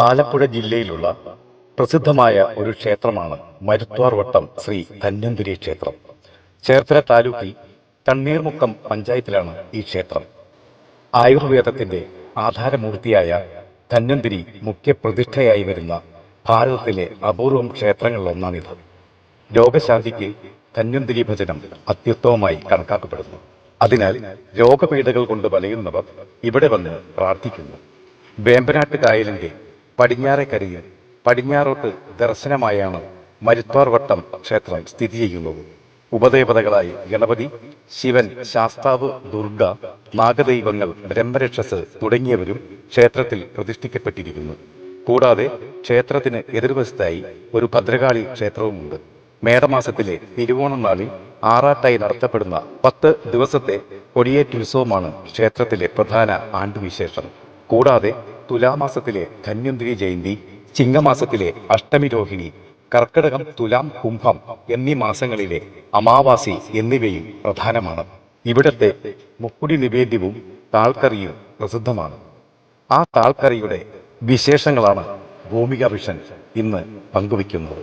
ആലപ്പുഴ ജില്ലയിലുള്ള പ്രസിദ്ധമായ ഒരു ക്ഷേത്രമാണ് മരുത്വാർ വട്ടം ശ്രീ ധന്വന്തിരി ക്ഷേത്രം. ചേർത്തല താലൂക്കിൽ തണ്ണീർമുക്കം പഞ്ചായത്തിലാണ് ഈ ക്ഷേത്രം. ആയുർവേദത്തിന്റെ ആധാരമൂർത്തിയായ ധന്വന്തിരി മുഖ്യപ്രതിഷ്ഠയായി വരുന്ന ഭാരതത്തിലെ അപൂർവം ക്ഷേത്രങ്ങളിലൊന്നാണിത്. രോഗശാന്തിക്ക് ധന്വന്തിരി ഭജനം അത്യുത്തമമായി കണക്കാക്കപ്പെടുന്നു. അതിനാൽ രോഗപീഠകൾ കൊണ്ട് വലയുന്നവർ ഇവിടെ വന്ന് പ്രാർത്ഥിക്കുന്നു. വേമ്പനാട്ട് കായലിന്റെ പടിഞ്ഞാറേക്കരയിൽ പടിഞ്ഞാറോട്ട് ദർശനമായാണ് മരുത്വാർ വട്ടം ക്ഷേത്രം സ്ഥിതി ചെയ്യുന്നത്. ഉപദേവതകളായി ഗണപതി ശിവൻ ശാസ്താവ് ദുർഗ നാഗദൈവങ്ങൾ ബ്രഹ്മരക്ഷസ് തുടങ്ങിയവരും ക്ഷേത്രത്തിൽ പ്രതിഷ്ഠിക്കപ്പെട്ടിരിക്കുന്നു. കൂടാതെ ക്ഷേത്രത്തിന് എതിർവശത്തായി ഒരു ഭദ്രകാളി ക്ഷേത്രവുമുണ്ട്. മേടമാസത്തിലെ തിരുവോണം നാളിൽ ആറാട്ടായി നടത്തപ്പെടുന്ന പത്ത് ദിവസത്തെ കൊടിയേറ്റുത്സവമാണ് ക്ഷേത്രത്തിലെ പ്രധാന ആണ്ടുവിശേഷം. കൂടാതെ തുലാമാസത്തിലെ ധന്വന്തിരി ജയന്തി ചിങ്ങമാസത്തിലെ അഷ്ടമി രോഹിണി കർക്കിടകം തുലാം കുംഭം എന്നീ മാസങ്ങളിലെ അമാവാസി എന്നിവയും പ്രധാനമാണ്. ഇവിടത്തെ മുക്കുടി നിവേദ്യവും താൾക്കറിയും പ്രസിദ്ധമാണ്. ആ താൾക്കറിയുടെ വിശേഷങ്ങളാണ് ഭൂമിക വിഷൻ ഇന്ന് പങ്കുവയ്ക്കുന്നത്.